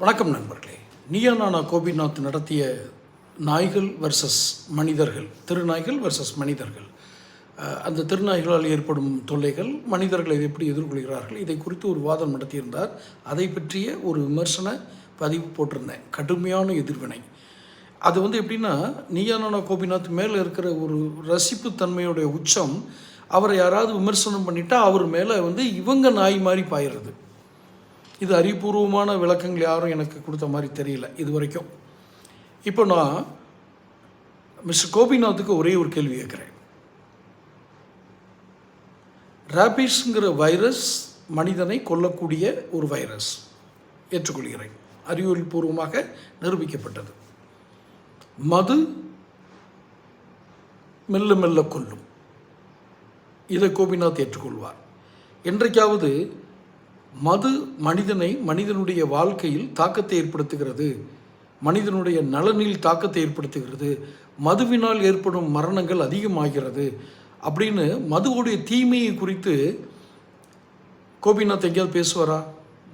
வணக்கம் நண்பர்களே. நீயா நானா கோபிநாத் நடத்திய நாய்கள் வர்சஸ் மனிதர்கள் திருநாய்கள் வர்சஸ் மனிதர்கள். அந்த திருநாய்களால் ஏற்படும் தொல்லைகள் மனிதர்கள் இதை எப்படி எதிர்கொள்கிறார்கள் இதை குறித்து ஒரு வாதம் நடத்தியிருந்தார். அதை பற்றிய ஒரு விமர்சன பதிவு போட்டிருந்தேன். கடுமையான எதிர்வினை. அது வந்து எப்படின்னா நீயா நானா கோபிநாத் மேலே இருக்கிற ஒரு ரசிப்பு தன்மையுடைய உச்சம் அவரை யாராவது விமர்சனம் பண்ணிட்டா அவர் மேலே வந்து இவங்க நாய் மாதிரி பாயிறது. இது அறிவுபூர்வமான விளக்கங்கள் யாரும் எனக்கு கொடுத்த மாதிரி தெரியல இது வரைக்கும் இப்போ நான் மிஸ்டர் கோபிநாத்துக்கு ஒரே ஒரு கேள்வி கேட்குறேன். ரேபிஸ்ங்கிற வைரஸ் மனிதனை கொல்லக்கூடிய ஒரு வைரஸ் ஏற்றுக்கொள்கிறேன். அறிவியல் பூர்வமாக நிரூபிக்கப்பட்டது. மது மெல்ல மெல்ல கொல்லும். இதை கோபிநாத் ஏற்றுக்கொள்வார். என்றைக்காவது மது மனிதனை மனிதனுடைய வாழ்க்கையில் தாக்கத்தை ஏற்படுத்துகிறது. மனிதனுடைய நலனில் தாக்கத்தை ஏற்படுத்துகிறது. மதுவினால் ஏற்படும் மரணங்கள் அதிகமாகிறது. அப்படின்னு மதுவுடைய தீமையை குறித்து கோபிநாத் எங்கேயாவது பேசுவாரா?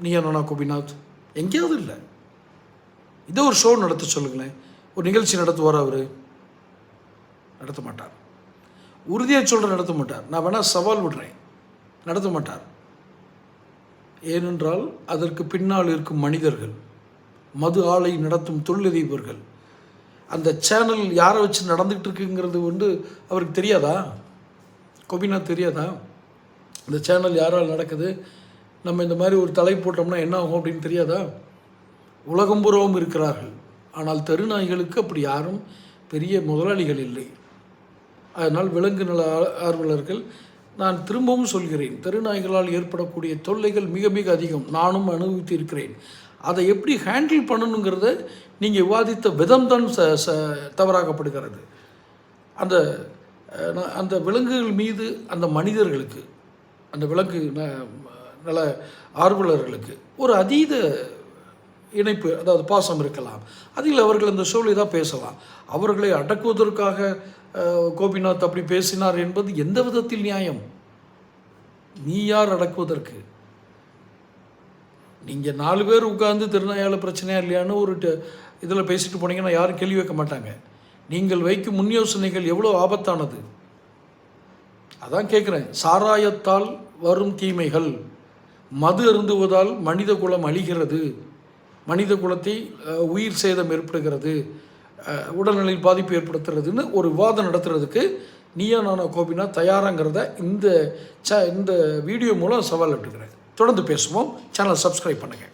நீயா நானா கோபிநாத்? எங்கேயாவது இல்லை. இதோ ஒரு ஷோ நடத்த சொல்லுங்களேன். ஒரு நிகழ்ச்சி நடத்துவார் அவர்? நடத்த மாட்டார். உறுதியாக சொல்கிற நடத்த மாட்டார். நான் வேணால் சவால் விடுறேன். நடத்த மாட்டார். ஏனென்றால் அதற்கு பின்னால் இருக்கும் மனிதர்கள் மது ஆலை நடத்தும் தொழிலதிபர்கள் அந்த சேனல் யாரை வச்சு நடந்துகிட்டு இருக்குங்கிறது வந்து அவருக்கு தெரியாதா? கொபினா தெரியாதா? இந்த சேனல் யாரால் நடக்குது? நம்ம இந்த மாதிரி ஒரு தலை போட்டோம்னா என்ன ஆகும் அப்படின்னு தெரியாதா? உலகம் பூராவும் இருக்கிறார்கள். ஆனால் தெருநாய்களுக்கு அப்படி யாரும் பெரிய முதலாளிகள் இல்லை. அதனால் விலங்கு நல ஆர்வலர்கள் நான் திரும்பவும் சொல்கிறேன் தெருநாய்களால் ஏற்படக்கூடிய தொல்லைகள் மிக மிக அதிகம். நானும் அனுபவித்து இருக்கிறேன் அதை எப்படி ஹேண்டில் பண்ணணுங்கிறத நீங்கள் விவாதித்த விதம் தான் ச ச தவறாகப்படுகிறது அந்த அந்த விலங்குகள் மீது அந்த மனிதர்களுக்கு அந்த விலங்கு ந- நல ஆர்வலர்களுக்கு ஒரு அதீத இணைப்பு அதாவது பாசம் இருக்கலாம். அதில் அவர்கள் அந்த சூழலை தான் பேசலாம். அவர்களை அடக்குவதற்காக கோபிநாத் அப்படி பேசினார் என்பது எந்த விதத்தில் நியாயம்? நீ யார் அடக்குவதற்கு? நீங்கள் நாலு பேர் உட்கார்ந்து திருநாயால பிரச்சனையா இல்லையான்னு ஒரு இதில் பேசிட்டு போனீங்கன்னா யாரும் கேள்வி வைக்க மாட்டாங்க. நீங்கள் வைக்கும் முன் யோசனைகள் எவ்வளோ ஆபத்தானது? அதான் கேட்குறேன் சாராயத்தால் வரும் தீமைகள். மது அருந்துவதால் மனித குலம் அழிகிறது. மனித குலத்தை உயிர் சேதம் ஏற்படுகிறது. உடல்நிலையில் பாதிப்பு ஏற்படுத்துறதுன்னு ஒரு விவாதம் நடத்துறதுக்கு நீயா நானா கோபினா தயாராங்கிறத இந்த ச இந்த வீடியோ மூலம் சவால் விட்டுக்கிறேன். தொடர்ந்து பேசுவோம். சேனலை சப்ஸ்கிரைப் பண்ணுங்கள்